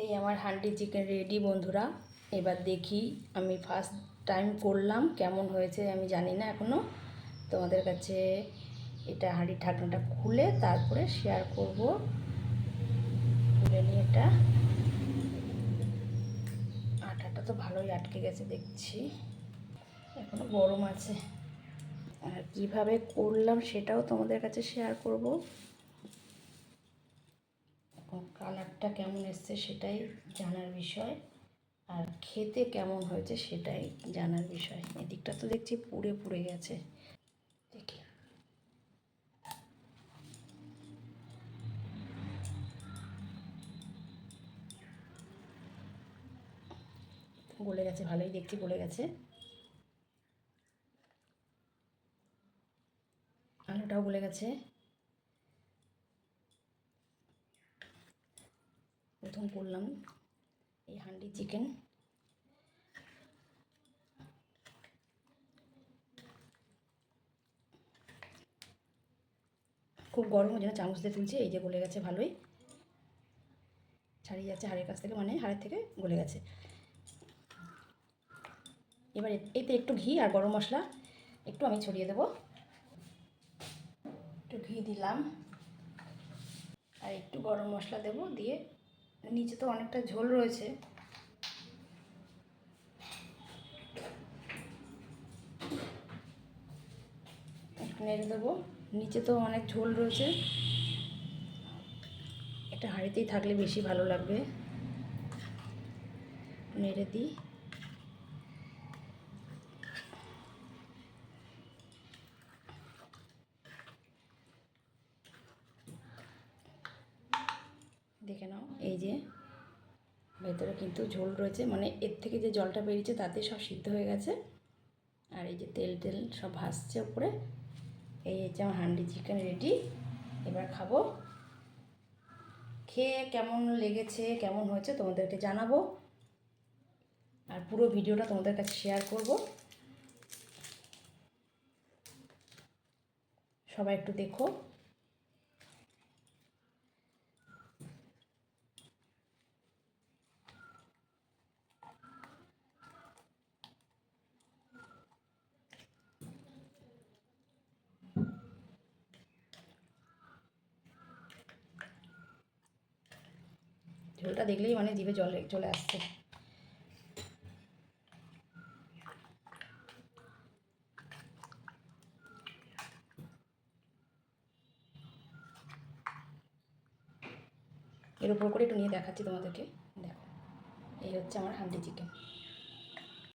এই আমার handi chicken ready বন্ধুরা। এবার দেখি আমি ফার্স্ট টাইম করলাম, কেমন হয়েছে আমি জানি না এখনও তোমাদের কাছে এটা হাঁড়ির ঢাকনাটা খুলে তারপরে শেয়ার করব। খুলে নিয়ে এটা। আটাটা তো ভালোই আটকে গেছে, দেখছি। এখনও গরম আছে। আর কীভাবে করলাম সেটাও তোমাদের কাছে শেয়ার করব। কালারটা কেমন এসছে সেটাই জানার বিষয়। আর খেতে কেমন হয়েছে সেটাই জানার বিষয়। এদিকটা তো দেখছি পুড়ে পুড়ে গেছে। দেখি। গলে গেছে, ভালোই দেখছি গলে গেছে। আলুটাও গলে গেছে। প্রথম করলাম এই হান্ডি চিকেন। খুব গরম ওই চামচ দিয়ে তুলছি, এই যে গলে গেছে ভালোই। ছাড়িয়ে যাচ্ছে হাড়ের কাছ থেকে মানে হাড়ের থেকে গলে গেছে। এবার এতে একটু ঘি আর গরম মশলা, একটু আমি ছড়িয়ে দেব। একটু ঘি দিলাম। আর একটু গরম মশলা দেব দিয়ে নিচে তো অনেকটা ঝোল রয়েছে। নেড়ে দেবো। নিচে তো অনেক ঝোল রয়েছে। একটা হাঁড়িতেই থাকলে বেশি ভালো লাগবে। নেড়ে দিই। দেখে নাও, এই যে ভেতরে কিন্তু ঝোল রয়েছে মানে এর থেকে যে জলটা বেরিয়েছে তাতে সব সিদ্ধ হয়ে গেছে। আর এই যে তেল টেল সব ভাসছে উপরে, এই হচ্ছে আমার হান্ডি চিকেন রেডি। এবার খাব। খেয়ে কেমন লেগেছে, কেমন হয়েছে তোমাদেরকে জানাব। আর পুরো ভিডিওটা তোমাদের কাছে শেয়ার করব। সবাই একটু দেখো। ঝোলটা দেখলেই মানে জিভে জল চলে আসছে। এর উপর করে একটু নিয়ে দেখাচ্ছি তোমাদেরকে। দেখো, এই হচ্ছে আমার হান্ডি চিকেন।